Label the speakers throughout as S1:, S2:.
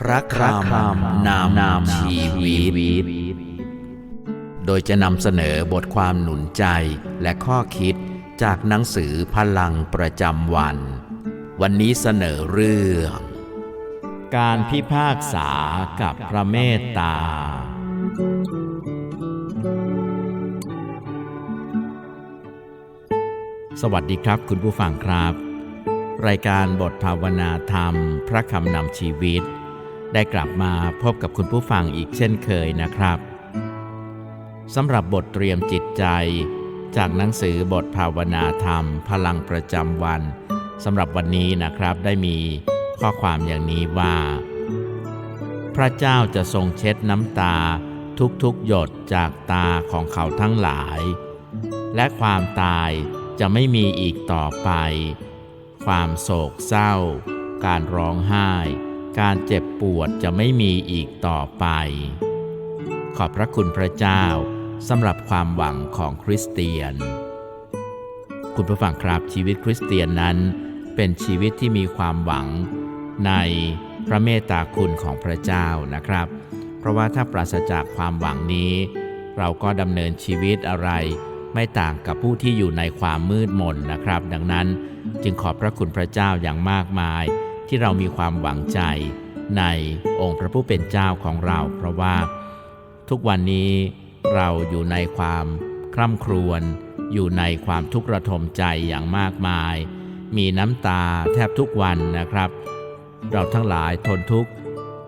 S1: พระคำนามนามชีวิต โดยจะนำเสนอบทความหนุนใจและข้อคิดจากหนังสือพลังประจำวัน วันนี้เสนอเรื่อง การพิพากษากับพระเมตตา สวัสดีครับคุณผู้ฟังครับ รายการบทภาวนาธรรม พระคำนำชีวิต ได้กลับมาพบกับคุณผู้ฟังอีกเช่นเคยนะครับสำหรับบทเตรียมจิตใจ จากหนังสือบทภาวนาธรรม พลังประจำวันสำหรับวันนี้นะครับได้มีข้อความอย่างนี้ว่า พระเจ้าจะทรงเช็ดน้ำตาทุกๆหยดจากตาของเขาทั้งหลาย และความตายจะไม่มีอีกต่อไป ความโศกเศร้า การร้องไห้ การเจ็บปวดจะไม่มีอีกต่อไป ขอบพระคุณพระเจ้าสำหรับความหวังของคริสเตียน คุณผู้ฟังครับชีวิตคริสเตียนนั้น เป็นชีวิตที่มีความหวังในพระเมตตาคุณของพระเจ้านะครับ เพราะว่าถ้าปราศจากความหวังนี้ เราก็ดำเนินชีวิตอะไร ไม่ต่างกับผู้ที่อยู่ในความมืดมนนะครับ ดังนั้นจึงขอบพระคุณพระเจ้าอย่างมากมาย ที่เรามีความหวังใจในองค์พระผู้เป็นเจ้าของเรา เพราะว่า ทุกวันนี้เราอยู่ในความคร่ำครวญอยู่ในความทุกข์ระทมใจอย่างมากมาย มีน้ำตาแทบทุกวันนะครับ เราทั้งหลายทนทุกข์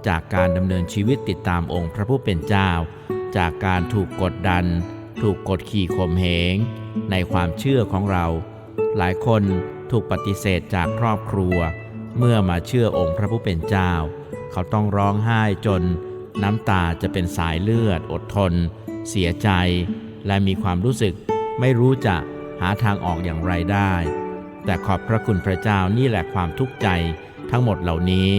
S1: จากการดำเนินชีวิตติดตามองค์พระผู้เป็นเจ้า จากการถูกกดดัน ถูกกดขี่ข่มเหง ในความเชื่อของเรา หลายคนถูกปฏิเสธจากครอบครัว เมื่อมาเชื่อองค์พระผู้เป็นเจ้า เขาต้องร้องไห้จน น้ำตาจะเป็นสายเลือด อดทน เสียใจ และมีความรู้สึก ไม่รู้จะหาทางออกอย่างไรได้ แต่ขอบพระคุณพระเจ้านี่แหละความทุกข์ใจทั้งหมดเหล่านี้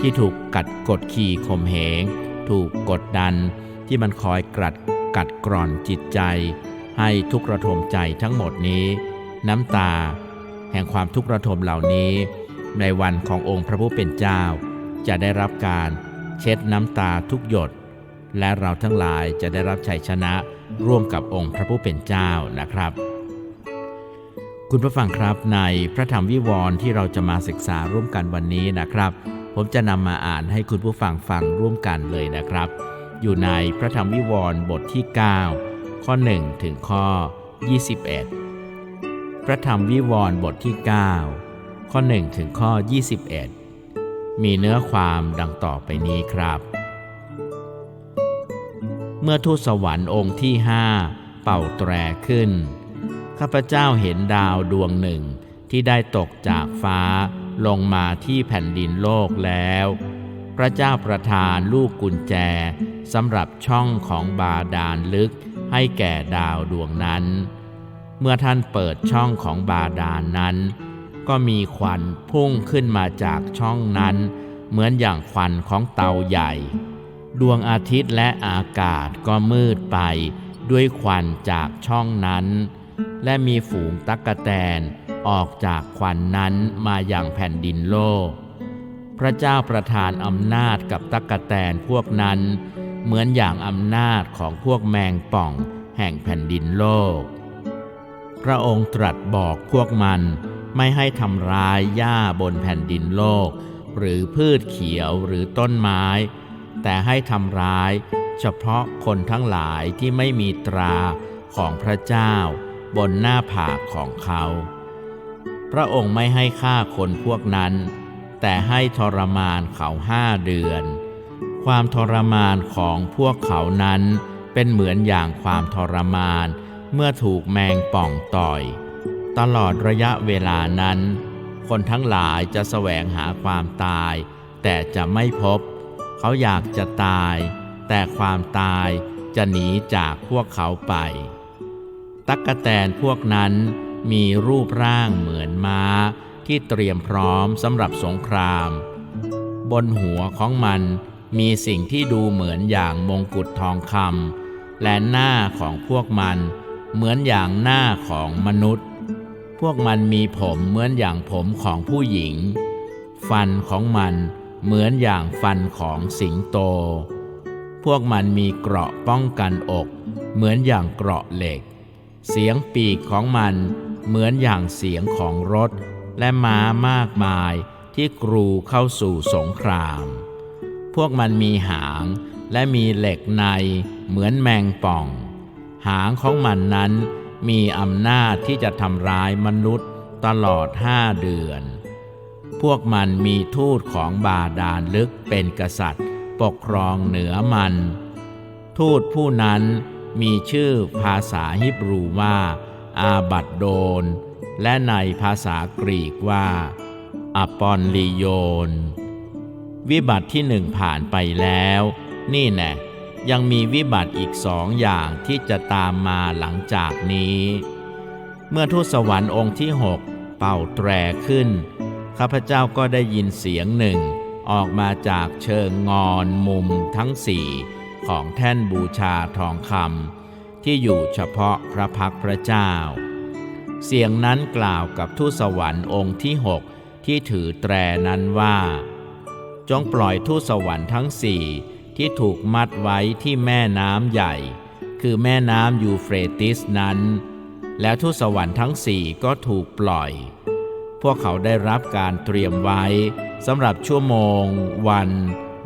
S1: ที่ถูกกัดกดขี่ข่มเหง ถูกกดดัน ที่มันคอยกัดกัดกร่อนจิตใจ ให้ทุกขระทมใจทั้งหมดนี้ น้ำตา แห่งความทุกขระทมเหล่านี้ ในวันขององค์พระผู้เป็นเจ้า จะได้รับการเช็ดน้ำตาทุกหยด และเราทั้งหลายจะได้รับชัยชนะร่วมกับองค์พระผู้เป็นเจ้านะครับ คุณผู้ฟังครับในพระธรรมวิวรณ์ที่เราจะมาศึกษาร่วมกันวันนี้นะครับ ผมจะนำมาอ่านให้คุณผู้ฟังฟังร่วมกันเลยนะครับ อยู่ในพระธรรมวิวรณ์บทที่ 9 ข้อ 1 ถึงข้อ 21 พระธรรมวิวรณ์บทที่ 9 ข้อ 1 ถึงข้อ 21 มีเนื้อความดังต่อไปนี้ครับ เมื่อทูตสวรรค์องค์ที่ห้าเป่าแตรขึ้น ข้าพเจ้าเห็นดาวดวงหนึ่งที่ได้ตกจากฟ้าลงมาที่แผ่นดินโลกแล้ว พระเจ้าประทานลูกกุญแจสำหรับช่องของบาดาลลึกให้แก่ดาวดวงนั้น เมื่อท่านเปิดช่องของบาดาลนนั้น ก็มีควันพุ่งขึ้นมาจากช่องนั้น เหมือนอย่างควันของเตาใหญ่ ดวงอาทิตย์และอากาศก็มืดไปด้วยควันจากช่องนั้น และมีฝูงตั๊กแตนออกจากควันนั้นมาอย่างแผ่นดินโลก พระเจ้าประทานอำนาจกับตั๊กแตนพวกนั้น เหมือนอย่างอำนาจของพวกแมงป่องแห่งแผ่นดินโลก พระองค์ตรัสบอกพวกมัน ไม่ให้ทำร้ายหญ้าบนแผ่นดินโลก หรือพืชเขียวหรือต้นไม้ แต่ให้ทำร้าย เฉพาะคนทั้งหลายที่ไม่มีตราของพระเจ้า บนหน้าผากของเขา พระองค์ไม่ให้ฆ่าคนพวกนั้น แต่ให้ทรมานเขาห้าเดือน ความทรมานของพวกเขานั้นเป็นเหมือนอย่างความทรมานเมื่อถูกแมงป่องต่อย ตลอดระยะเวลานั้น คนทั้งหลายจะแสวงหาความตาย แต่จะไม่พบ เขาอยากจะตาย แต่ความตายจะหนีจากพวกเขาไป ตักกะแตนพวกนั้นมีรูปร่างเหมือนม้าที่เตรียมพร้อมสำหรับสงคราม บนหัวของมันมีสิ่งที่ดูเหมือนอย่างมงกุฎทองคำและหน้าของพวกมันเหมือนอย่างหน้าของมนุษย์ พวกมันมีผมเหมือนอย่างผมของผู้หญิง ฟันของมันเหมือนอย่างฟันของสิงโต พวกมันมีเกราะป้องกันอก เหมือนอย่างเกราะเหล็ก เสียงปีกของมันเหมือนอย่างเสียงของรถ และม้ามากมายที่กรูเข้าสู่สงคราม พวกมันมีหางและมีเหล็กในเหมือนแมงป่อง หางของมันนั้น มีอำนาจที่จะทำร้ายมนุษย์ตลอดห้าเดือน พวกมันมีทูตของบาดาลลึกเป็นกษัตริย์ ปกครองเหนือมัน ทูตผู้นั้นมีชื่อภาษาฮิบรูว่า อาบัดโดน และในภาษากรีกว่าอปอนลีโยน วิบัติที่หนึ่งผ่านไปแล้ว นี่แน่ ยังมีวิบัติอีกสองอย่างที่จะตามมาหลังจากนี้ เมื่อทูตสวรรค์องค์ที่หกเป่าแตรขึ้น ข้าพเจ้าก็ได้ยินเสียงหนึ่ง ออกมาจากเชิงงอนมุมทั้งสี่ของแท่นบูชาทองคำที่อยู่เฉพาะพระพักตร์พระเจ้า เสียงนั้นกล่าวกับทูตสวรรค์องค์ที่หกที่ถือแตรนั้นว่า จงปล่อยทูตสวรรค์ทั้งสี่ ที่ถูกมัดไว้ที่แม่น้ำใหญ่ คือแม่น้ำยูเฟรติสนั้น แล้วทูตสวรรค์ทั้งสี่ก็ถูกปล่อย พวกเขาได้รับการเตรียมไว้สำหรับชั่วโมง วัน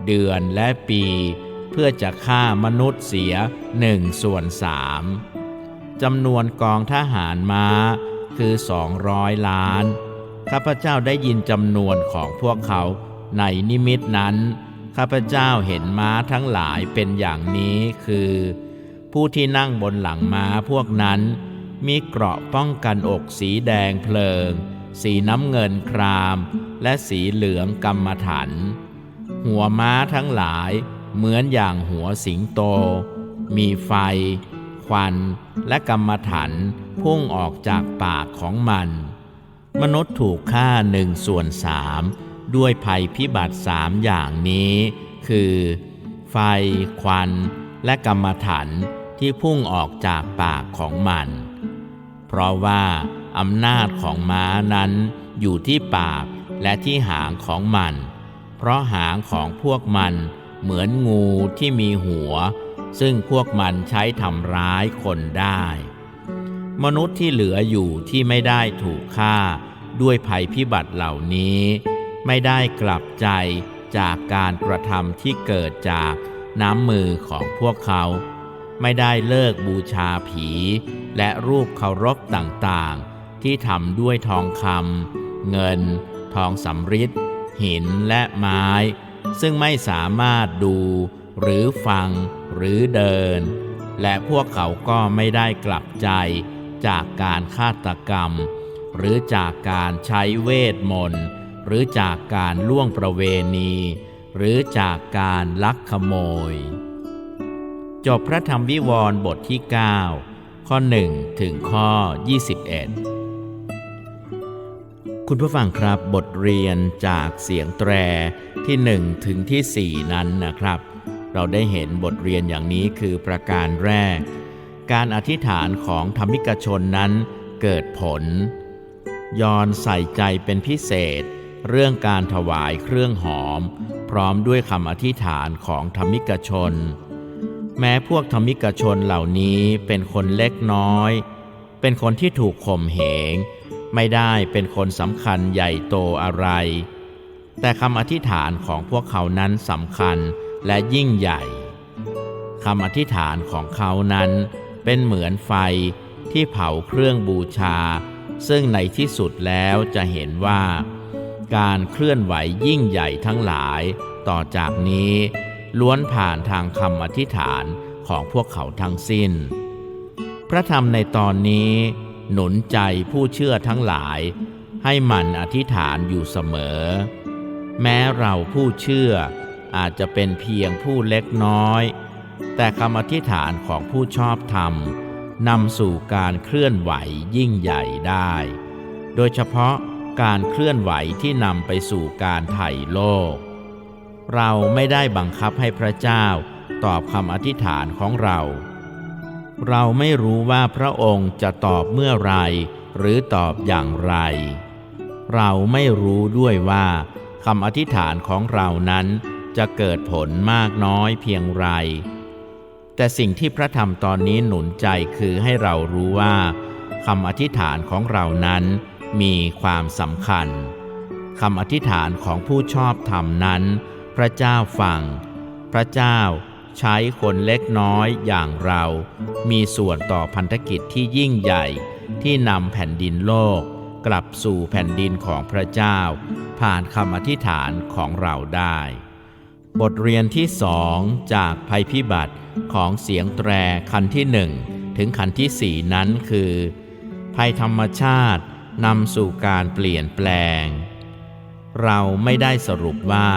S1: เดือนและปี เพื่อจะฆ่ามนุษย์เสียหนึ่งส่วนสามจำนวนกองทหารม้าคือสองร้อยล้าน ข้าพเจ้าได้ยินจำนวนของพวกเขาในนิมิตนั้น ข้าพเจ้าเห็นม้าทั้งหลายเป็นอย่างนี้คือ ผู้ที่นั่งบนหลังม้าพวกนั้น มีเกราะป้องกันอกสีแดงเพลิง สีน้ำเงินคราม และสีเหลืองกำมะถันหัวม้าทั้งหลายเหมือนอย่างหัวสิงโต มีไฟ ควันและกำมะถันพุ่งออกจากปากของมัน มนุษย์ถูกฆ่าหนึ่งส่วนสาม ด้วยภัยพิบัติสามอย่างนี้ คือ ไฟ ควัน และกรรมฐานที่พุ่งออกจากปากของมัน เพราะว่าอำนาจของม้านั้นอยู่ที่ปากและที่หางของมัน เพราะหางของพวกมันเหมือนงูที่มีหัว ซึ่งพวกมันใช้ทำร้ายคนได้ มนุษย์ที่เหลืออยู่ที่ไม่ได้ถูกฆ่าด้วยภัยพิบัติเหล่านี้ ไม่ได้กลับใจจากการกระทำที่เกิดจากน้ำมือของพวกเขา ไม่ได้เลิกบูชาผี และรูปเคารพต่างๆ ที่ทำด้วยทองคำเงิน ทองสำริดหินและไม้ ซึ่งไม่สามารถดู หรือฟังหรือเดิน และพวกเขาก็ไม่ได้กลับใจจากการฆาตกรรม หรือจากการใช้เวทมนต์ หรือจากการล่วงประเวณี หรือจากการลักขโมย จบพระธรรมวิวรณ์บทที่ 9 ข้อ 1 ถึงข้อ 21 คุณผู้ฟังครับบทเรียนจากเสียงแตรที่ 1 ถึงที่ 4 นั้นนะครับ เราได้เห็นบทเรียนอย่างนี้คือประการแรก การอธิษฐานของธรรมิกชนนั้นเกิดผลยอนใส่ใจเป็นพิเศษ เรื่องการถวายเครื่องหอม พร้อมด้วยคำอธิษฐานของธรรมิกชน แม้พวกธรรมิกชนเหล่านี้เป็นคนเล็กน้อย เป็นคนที่ถูกข่มเหง ไม่ได้เป็นคนสำคัญใหญ่โตอะไร แต่คำอธิษฐานของพวกเขานั้นสำคัญและยิ่งใหญ่คำอธิษฐานของเขานั้นเป็นเหมือนไฟที่เผาเครื่องบูชา ซึ่งในที่สุดแล้วจะเห็นว่า การเคลื่อนไหวยิ่งใหญ่ทั้งหลาย ต่อจากนี้ ล้วนผ่านทางคำอธิษฐานของพวกเขาทั้งสิ้น พระธรรมในตอนนี้ หนุนใจผู้เชื่อทั้งหลาย ให้หมั่นอธิษฐานอยู่เสมอ แม้เราผู้เชื่ออาจจะเป็นเพียงผู้เล็กน้อย แต่คำอธิษฐานของผู้ชอบธรรมนำสู่การเคลื่อนไหวยิ่งใหญ่ได้ โดยเฉพาะ การเคลื่อนไหวที่นำไปสู่การไถ่โลก เราไม่ได้บังคับให้พระเจ้าตอบคำอธิษฐานของเรา เราไม่รู้ว่าพระองค์จะตอบเมื่อไรหรือตอบอย่างไร เราไม่รู้ด้วยว่าคำอธิษฐานของเรานั้นจะเกิดผลมากน้อยเพียงไร แต่สิ่งที่พระธรรมตอนนี้หนุนใจคือให้เรารู้ว่าคำอธิษฐานของเรานั้น มีความสำคัญคำอธิษฐานของผู้ชอบธรรมนั้น พระเจ้าฟัง พระเจ้าใช้คนเล็กน้อยอย่างเรา มีส่วนต่อพันธกิจที่ยิ่งใหญ่ที่นำแผ่นดินโลก กลับสู่แผ่นดินของพระเจ้า ผ่านคำอธิษฐานของเราได้ บทเรียนที่สองจากภัยพิบัติของเสียงแตรคันที่หนึ่งถึงคันที่สี่นั้นคือ ภัยธรรมชาติ นำสู่การเปลี่ยนแปลง เราไม่ได้สรุปว่า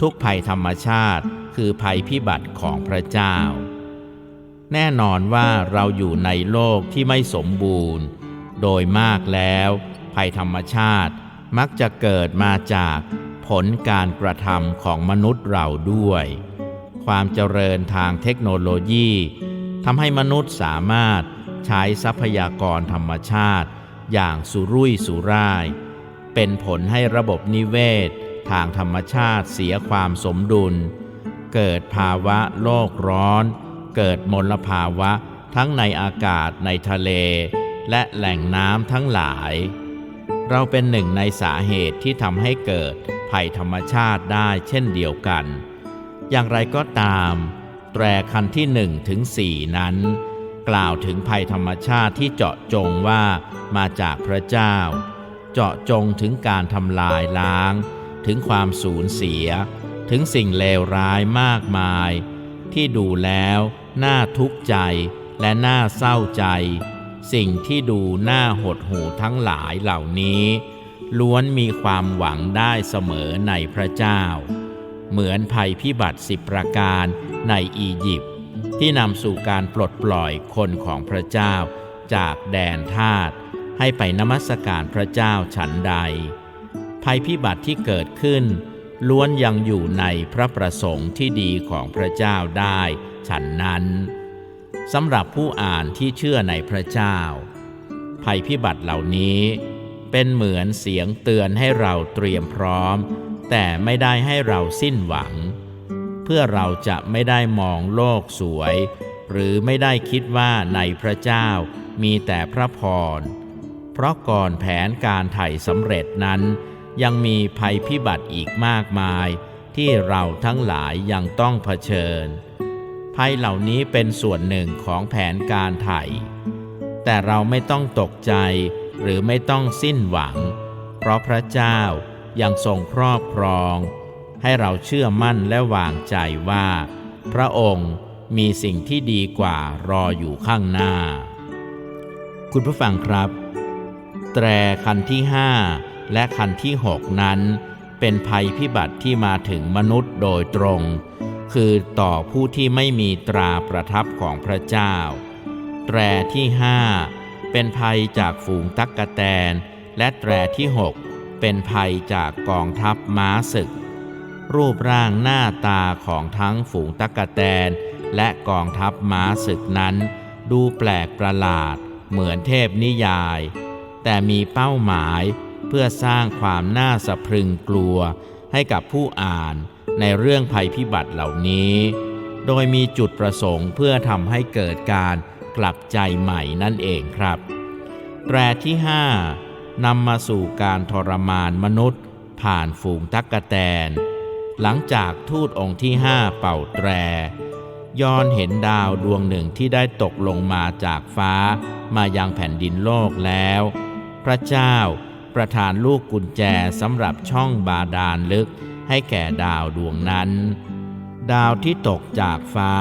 S1: ทุกภัยธรรมชาติคือภัยพิบัติของพระเจ้า แน่นอนว่าเราอยู่ในโลกที่ไม่สมบูรณ์ โดยมากแล้ว ภัยธรรมชาติมักจะเกิดมาจากผลการกระทำของมนุษย์เราด้วย ความเจริญทางเทคโนโลยีทำให้มนุษย์สามารถใช้ทรัพยากรธรรมชาติ อย่างสุรุ่ยสุร่าย เป็นผลให้ระบบนิเวศ ทางธรรมชาติเสียความสมดุล เกิดภาวะโลกร้อน เกิดมลภาวะทั้งในอากาศในทะเล และแหล่งน้ำทั้งหลาย เราเป็นหนึ่งในสาเหตุที่ทำให้เกิดภัยธรรมชาติได้เช่นเดียวกัน อย่างไรก็ตาม แตรคันที่หนึ่งถึงสี่นั้น กล่าวถึงภัยธรรมชาติที่เจาะจงว่ามาจากพระเจ้า เจาะจงถึงการทำลายล้าง ถึงความสูญเสีย ถึงสิ่งเลวร้ายมากมาย ที่ดูแล้วน่าทุกข์ใจและน่าเศร้าใจ สิ่งที่ดูน่าหดหู่ทั้งหลายเหล่านี้ ล้วนมีความหวังได้เสมอในพระเจ้า เหมือนภัยพิบัติสิบประการในอียิปต์ ที่นำสู่การปลดปล่อยคนของพระเจ้า จากแดนทาสให้ไปนมัสการพระเจ้าฉันใด ภัยพิบัติที่เกิดขึ้น ล้วนยังอยู่ในพระประสงค์ที่ดีของพระเจ้าได้ฉันนั้นสำหรับผู้อ่านที่เชื่อในพระเจ้า ภัยพิบัติเหล่านี้เป็นเหมือนเสียงเตือนให้เราเตรียมพร้อม แต่ไม่ได้ให้เราสิ้นหวัง พื่อเราจะไม่ได้มองโลกสวย หรือไม่ได้คิดว่าในพระเจ้ามีแต่พระพร เพราะก่อนแผนการไถ่สำเร็จนั้น ยังมีภัยพิบัติอีกมากมาย ที่เราทั้งหลายยังต้องเผชิญ ภัยเหล่านี้เป็นส่วนหนึ่งของแผนการไถ่แต่เราไม่ต้องตกใจหรือไม่ต้องสิ้นหวัง เพราะพระเจ้ายังทรงครอบครอง ให้เราเชื่อมั่นและวางใจว่า พระองค์มีสิ่งที่ดีกว่ารออยู่ข้างหน้า คุณผู้ฟังครับ แตรคันที่5และคันที่6นั้น เป็นภัยพิบัติที่มาถึงมนุษย์โดยตรง คือต่อผู้ที่ไม่มีตราประทับของพระเจ้า แตรที่5เป็นภัยจากฝูงตักกะแตน และแตรที่6เป็นภัยจากกองทัพม้าศึก รูปร่างหน้าตาของทั้งฝูงตักกะแตน และกองทัพม้าศึกนั้น ดูแปลกประหลาด เหมือนเทพนิยาย แต่มีเป้าหมายเพื่อสร้างความน่าสะพรึงกลัวให้กับผู้อ่านในเรื่องภัยพิบัติเหล่านี้ โดยมีจุดประสงค์เพื่อทำให้เกิดการกลับใจใหม่นั่นเองครับ แตรที่ 5นำมาสู่การทรมานมนุษย์ ผ่านฝูงตักกะแตน หลังจากทูตองค์ที่ห้าเป่าแตรย้อนเห็นดาวดวงหนึ่งที่ได้ตกลงมาจากฟ้ามายังแผ่นดินโลกแล้ว พระเจ้าประทานลูกกุญแจสำหรับช่องบาดาลลึกให้แก่ดาวดวงนั้น ดาวที่ตกจากฟ้า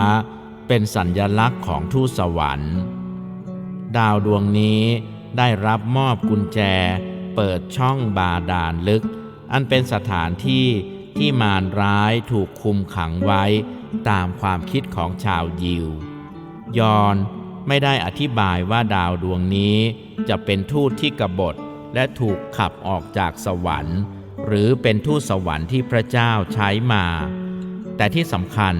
S1: เป็นสัญญลักษณ์ของทูตสวรรค์ ดาวดวงนี้ได้รับมอบกุญแจเปิดช่องบาดาลลึก อันเป็นสถานที่ ที่มารร้ายถูกคุมขังไว้ตามความคิดของชาวยิวยอนไม่ได้อธิบายว่าดาวดวงนี้จะเป็นทูตที่กบฏและถูกขับออกจากสวรรค์ หรือเป็นทูตสวรรค์ที่พระเจ้าใช้มา แต่ที่สำคัญ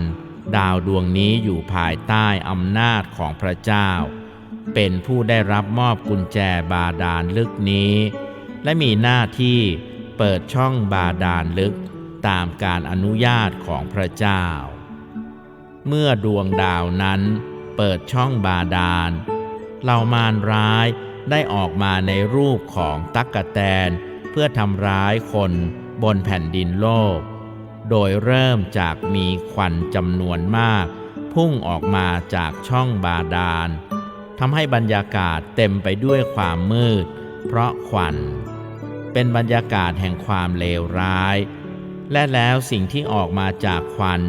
S1: ดาวดวงนี้อยู่ภายใต้อำนาจของพระเจ้า เป็นผู้ได้รับมอบกุญแจบาดาลลึกนี้ และมีหน้าที่เปิดช่องบาดาลลึก ตามการอนุญาตของพระเจ้า เมื่อดวงดาวนั้นเปิดช่องบาดาลเหล่ามารร้ายได้ออกมาในรูปของตั๊กแตน เพื่อทำร้ายคนบนแผ่นดินโลก โดยเริ่มจากมีควันจำนวนมาก พุ่งออกมาจากช่องบาดาลทำให้บรรยากาศเต็มไปด้วยความมืด เพราะควัน เป็นบรรยากาศแห่งความเลวร้าย และแล้วสิ่งที่ออกมาจากควัน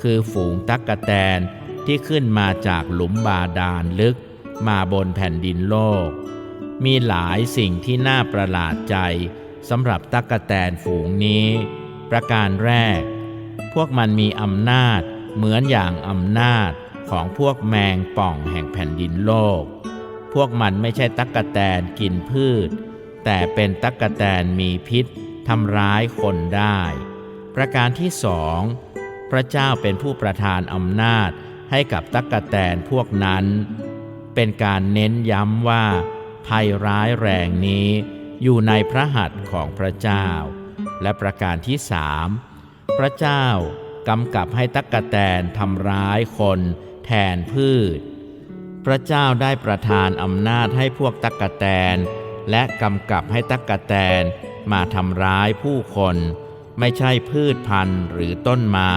S1: คือฝูงตั๊กแตนที่ขึ้นมาจากหลุมบาดาลลึก มาบนแผ่นดินโลก มีหลายสิ่งที่น่าประหลาดใจสำหรับตั๊กแตนฝูงนี้ ประการแรก พวกมันมีอำนาจเหมือนอย่างอำนาจของพวกแมงป่องแห่งแผ่นดินโลก พวกมันไม่ใช่ตั๊กแตนกินพืช แต่เป็นตั๊กแตนมีพิษทำร้ายคนได้ ประการที่สองพระเจ้าเป็นผู้ประทานอำนาจให้กับตั๊กแตนพวกนั้น เป็นการเน้นย้ำว่า ภัยร้ายแรงนี้อยู่ในพระหัตถ์ของพระเจ้า และประการที่สามพระเจ้ากำกับให้ตั๊กแตนทำร้ายคนแทนพืช พระเจ้าได้ประทานอำนาจให้พวกตั๊กแตน และกำกับให้ตั๊กแตนมาทำร้ายผู้คน ไม่ใช่พืชพันธุ์หรือต้นไม้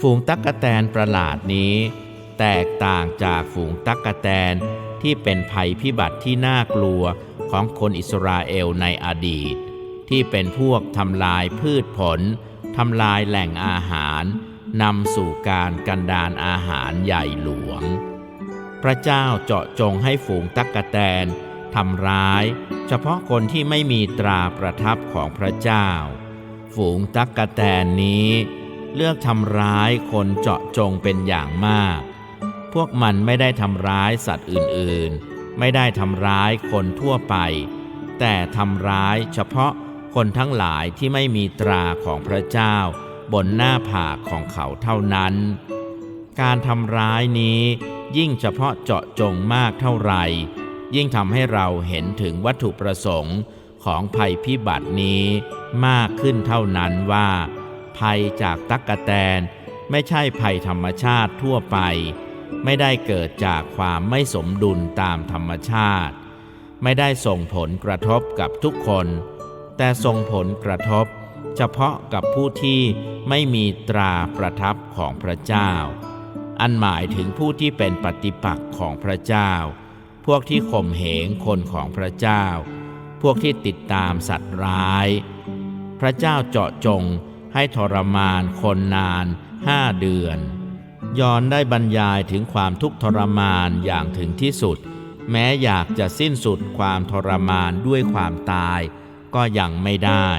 S1: ฝูงตั๊กแตนประหลาดนี้ แตกต่างจากฝูงตั๊กแตนที่เป็นภัยพิบัติที่น่ากลัวของคนอิสราเอลในอดีต ที่เป็นพวกทำลายพืชผลทำลายแหล่งอาหารนำสู่การกันดานอาหารใหญ่หลวง พระเจ้าเจาะจงให้ฝูงตั๊กะแตนทำร้าย เฉพาะคนที่ไม่มีตราประทับของพระเจ้า ฝูงตั๊กะแตนนี้ เลือกทำร้ายคนเจาะจงเป็นอย่างมาก พวกมันไม่ได้ทำร้ายสัตว์อื่นๆ ไม่ได้ทำร้ายคนทั่วไป แต่ทำร้ายเฉพาะคนทั้งหลายที่ไม่มีตราของพระเจ้า บนหน้าผากของเขาเท่านั้น การทำร้ายนี้ยิ่งเฉพาะเจาะจงมากเท่าไหร่ ยิ่งทำให้เราเห็นถึงวัตถุประสงค์ของภัยพิบัตินี้ มากขึ้นเท่านั้นว่า ภัยจากตั๊กแตนไม่ใช่ภัยธรรมชาติทั่วไป ไม่ได้เกิดจากความไม่สมดุลตามธรรมชาติ ไม่ได้ส่งผลกระทบกับทุกคน แต่ส่งผลกระทบ เฉพาะกับผู้ที่ไม่มีตราประทับของพระเจ้า อันหมายถึงผู้ที่เป็นปฏิปักษ์ของพระเจ้า พวกที่ข่มเหงคนของพระเจ้า พวกที่ติดตามสัตว์ร้าย พระเจ้าเจาะจงให้ทรมานคนนานห้าเดือน ยอนได้บรรยายถึงความทุกข์ทรมานอย่างถึงที่สุด แม้อยากจะสิ้นสุดความทรมานด้วยความตาย ก็ยังไม่ได้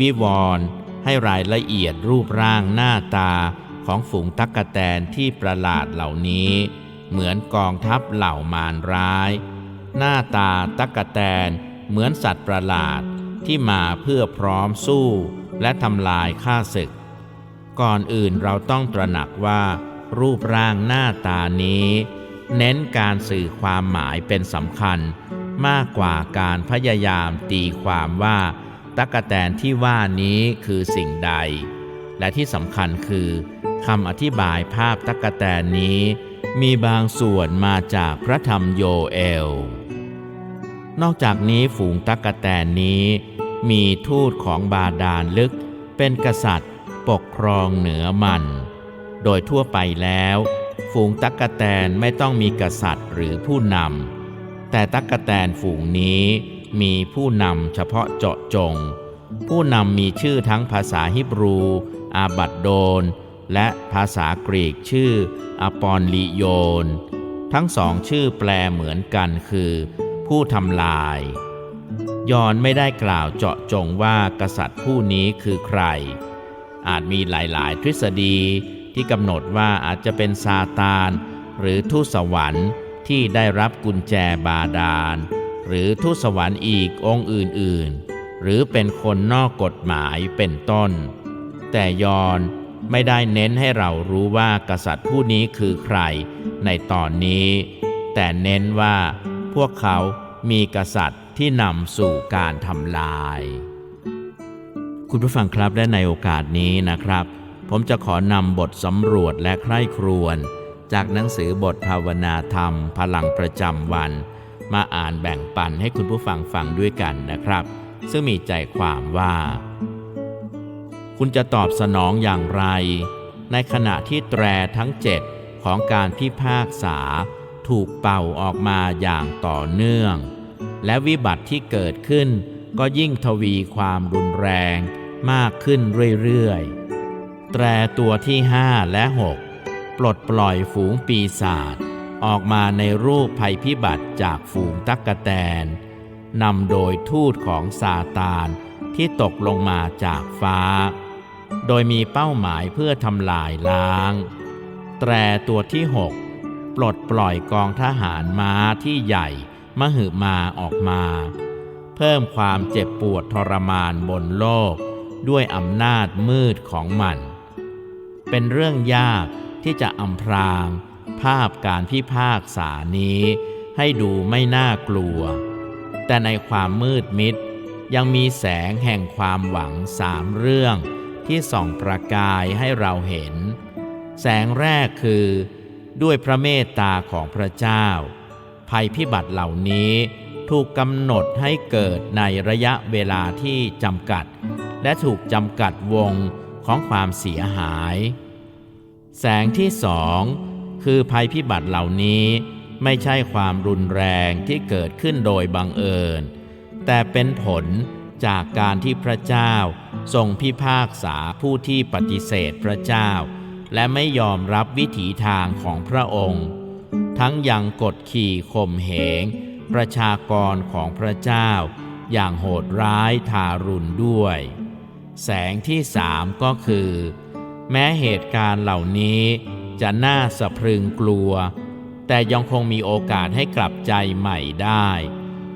S1: วิวรณ์ให้รายละเอียดรูปร่างหน้าตาของฝูงตั๊กะแตนที่ประหลาดเหล่านี้ เหมือนกองทัพเหล่ามารร้าย หน้าตาตั๊กะแตนเหมือนสัตว์ประหลาด ที่มาเพื่อพร้อมสู้และทำลายข้าศึก ก่อนอื่นเราต้องตระหนักว่า รูปร่างหน้าตานี้ เน้นการสื่อความหมายเป็นสำคัญ มากกว่าการพยายามตีความว่าตั๊กแตนที่ว่านี้คือสิ่งใด และที่สำคัญคือคำอธิบายภาพตั๊กแตนนี้ มีบางส่วนมาจากพระธรรมโยเอล นอกจากนี้ฝูงตั๊กแตนนี้ มีทูตของบาดาลลึก เป็นกษัตริย์ ปกครองเหนือมัน โดยทั่วไปแล้ว ฝูงตั๊กแตนไม่ต้องมีกษัตริย์หรือผู้นำแต่ตั๊กแตนฝูงนี้มีผู้นำเฉพาะเจาะจง ผู้นำมีชื่อทั้งภาษาฮิบรู อาบัดโดน และภาษากรีกชื่ออปอนลิโยน ทั้งสองชื่อแปลเหมือนกันคือ ผู้ทำลาย ยอนไม่ได้กล่าวเจาะจงว่ากษัตริย์ผู้นี้คือใคร อาจมีหลาย ๆ ทฤษฎีที่กำหนดว่าอาจจะเป็นซาตานหรือทูตสวรรค์ที่ได้รับกุญแจบาดาล หรือทูตสวรรค์อีกองค์อื่น ๆ หรือเป็นคนนอกกฎหมายเป็นต้น แต่ยอนไม่ได้เน้นให้เรารู้ว่ากษัตริย์ผู้นี้คือใครในตอนนี้ แต่เน้นว่า พวกเขามีกษัตริย์ที่นำสู่การทำลาย คุณผู้ฟังครับและในโอกาสนี้นะครับ ผมจะขอนำบทสำรวจและใคร่ครวญจากหนังสือบทภาวนาธรรม พลังประจำวัน มาอ่านแบ่งปันให้คุณผู้ฟังฟังด้วยกันนะครับ ซึ่งมีใจความว่า คุณจะตอบสนองอย่างไร ในขณะที่แตรทั้งเจ็ดของการพิพากษา ถูกเป่าออกมาอย่างต่อเนื่อง และวิบัติที่เกิดขึ้นก็ยิ่งทวีความรุนแรงมากขึ้นเรื่อยๆ แตรตัวที่ห้าและหกปลดปล่อยฝูงปีศาจออกมาในรูปภัยพิบัติจากฝูงตักกะแตนนำโดยทูตของซาตานที่ตกลงมาจากฟ้า โดยมีเป้าหมายเพื่อทำลายล้าง แตรตัวที่หก ปลดปล่อยกองทหารม้าที่ใหญ่มหึมาออกมา เพิ่มความเจ็บปวดทรมานบนโลก ด้วยอำนาจมืดของมัน เป็นเรื่องยากที่จะอำพราง ภาพการพิพากษานี้ ให้ดูไม่น่ากลัว แต่ในความมืดมิด ยังมีแสงแห่งความหวังสามเรื่องที่ส่องประกายให้เราเห็น แสงแรกคือ ด้วยพระเมตตาของพระเจ้า ภัยพิบัติเหล่านี้ถูกกำหนดให้เกิดในระยะเวลาที่จำกัด และถูกจำกัดวงของความเสียหาย แสงที่สองคือภัยพิบัติเหล่านี้ไม่ใช่ความรุนแรงที่เกิดขึ้นโดยบังเอิญ แต่เป็นผลจากการที่พระเจ้าทรงพิพากษาผู้ที่ปฏิเสธพระเจ้า และไม่ยอมรับวิถีทางของพระองค์ ทั้งยังกดขี่ข่มเหง ประชากรของพระเจ้า อย่างโหดร้ายทารุณด้วย แสงที่สามก็คือ แม้เหตุการณ์เหล่านี้จะน่าสะพรึงกลัว แต่ยังคงมีโอกาสให้กลับใจใหม่ได้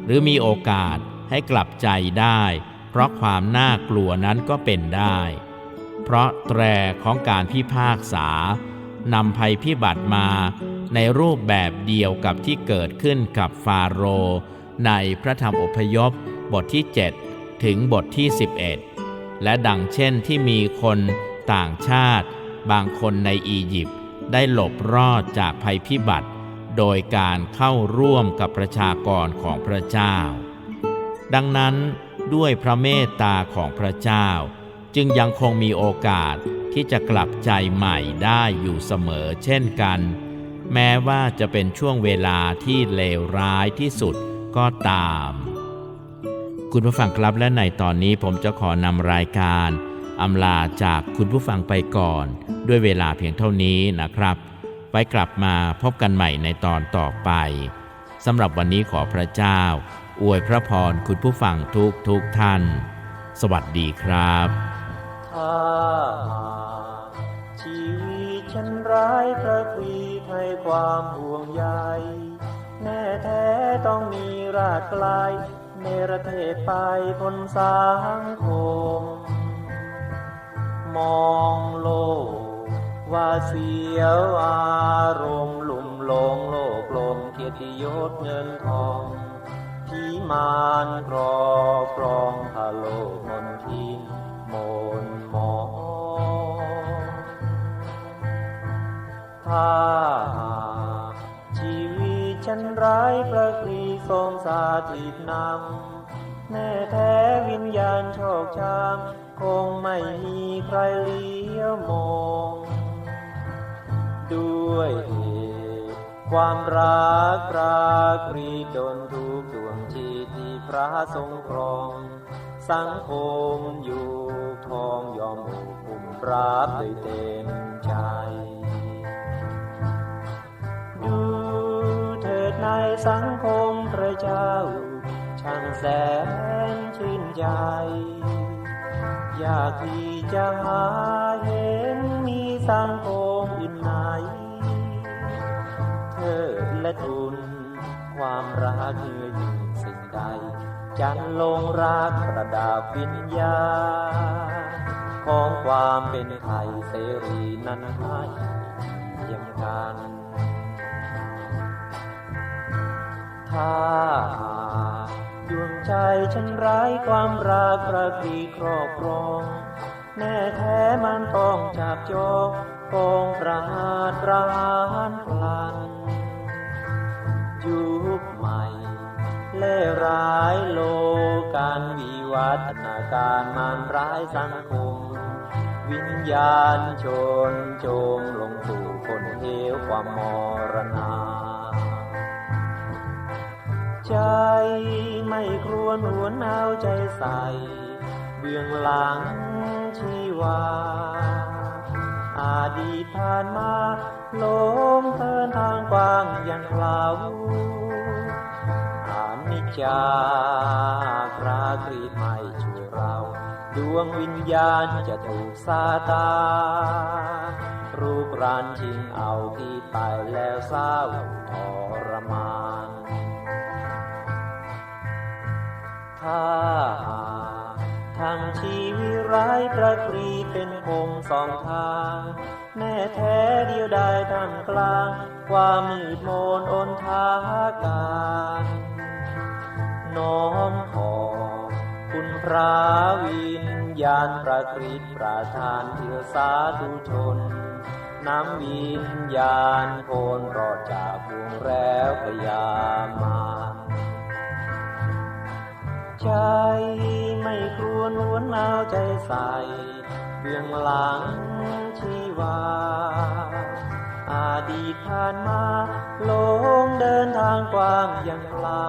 S1: หรือมีโอกาสให้กลับใจได้ เพราะความน่ากลัวนั้นก็เป็นได้ เพราะแตรของการพิพากษานำภัยพิบัติมาในรูปแบบเดียวกับที่เกิดขึ้นกับฟาโรห์ในพระธรรมอพยพบทที่ 7 ถึงบทที่ 11 และดังเช่นที่มีคนต่างชาติ บางคนในอียิปต์ได้หลบรอดจากภัยพิบัติ โดยการเข้าร่วมกับประชากรของพระเจ้า ดังนั้นด้วยพระเมตตาของพระเจ้า จึงยังคงมีโอกาสที่จะกลับใจใหม่ได้อยู่เสมอเช่นกัน แม้ว่าจะเป็นช่วงเวลาที่เลวร้ายที่สุดก็ตาม คุณผู้ฟังครับและในตอนนี้ผมจะขอนำรายการอำลาจากคุณผู้ฟังไปก่อน ด้วยเวลาเพียงเท่านี้นะครับ ไว้กลับมาพบกันใหม่ในตอนต่อไปสำหรับวันนี้ขอพระเจ้า อวยพระพรคุณผู้ฟังทุกทุกท่าน สวัสดีครับ
S2: ถ้าชีวิตฉันร้ายพระควีให้ความห่วงใยแน่แท้ต้องมีรากไกลเนรเทศไปพ้นสังคม มองโลก ว่าเสียวอารมณ์หลุ่มหลงโลกลมเกียรติยศเงินทองที่มานครอบครองพาโลกมนทินมน ถ้าหากชีวิตฉันร้ายประกรีทรงสาธิตนำแน่แท้วิญญาณโชคชามคงไม่มีใครเลี้ยวมอง ด้วยเหตุความรักปรากรีดนทุกดวงจิตที่พระทรงครอง สังคมอยู่ทองยอมบุกปุ่มราบด้วยเต็มใจ ดูเถิดในสังคมพระเจ้า ช่างแสนชื่นใจ อยากที่จะหาเห็นมีสังคมอื่นไหนเธอและทุน ความรักเหนื่อยสิ่งใด จันลงรักประดาวิญญาของความเป็นไทยเสรีนั้นให้ยังการ ถ้าดวงใจฉันไร้ความรักระกรีครอบครอง แน่แท้มันต้องจับจองกองประหารประหารพลันยุคใหม่เล่ร้ายโลการวิวัฒนาการมันร้ายสังคม วิญญาณชนโจมลงสู่คนเหวความมรณา ใจ ไม่ครวนหวนเอาใจใส่เบื้องหลังชีวา อาดีตผ่านมาลมเทินทางกว้างยันคลาวอานิจจาพระกรีดไม่ช่วยเรา ดวงวิญญาณจะถูกซาตา รูปรานชิงเอาที่ตายแล้วเศร้าทราทางชีวิตร้ายประกรีเป็นคงสองทางแน่แท้เดียวได้ท่ามกลาง ความมืดมนอนทาการน้อมขอ คุณพระวิญญาณประกรีประทานเถือสาธุชนน้ำวิญญาณโคนรอดจากวงแล้วพยามาร ใจไม่ครวนวนเอาใจใส่เบื้องหลังชีวา อาดีตผ่านมาลงเดินทางกว้างย่างเปล่า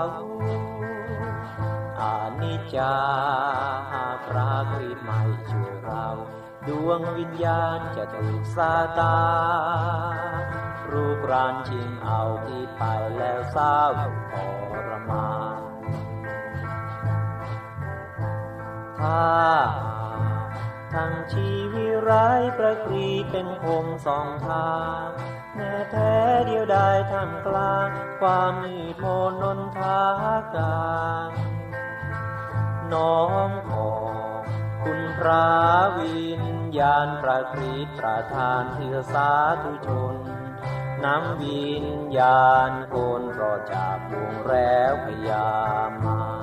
S2: อานิจจาหากพระกรีดไม่ช่วยเรา ดวงวิญญาณจะถูกซาตา รูปรานชิงเอาที่ไปแล้วเศร้าทร ถ้าทั้งชีวิร้ายประกรีเป็นคมสองทางแน่แท้เดียวได้ท่ามกลาง ความมืดมนนนทาการน้อมขอคุณพระวิญญาณประกรีประทานเถือสาธุชนน้ำวิญญาณโกนรอจากวงแล้วพยามา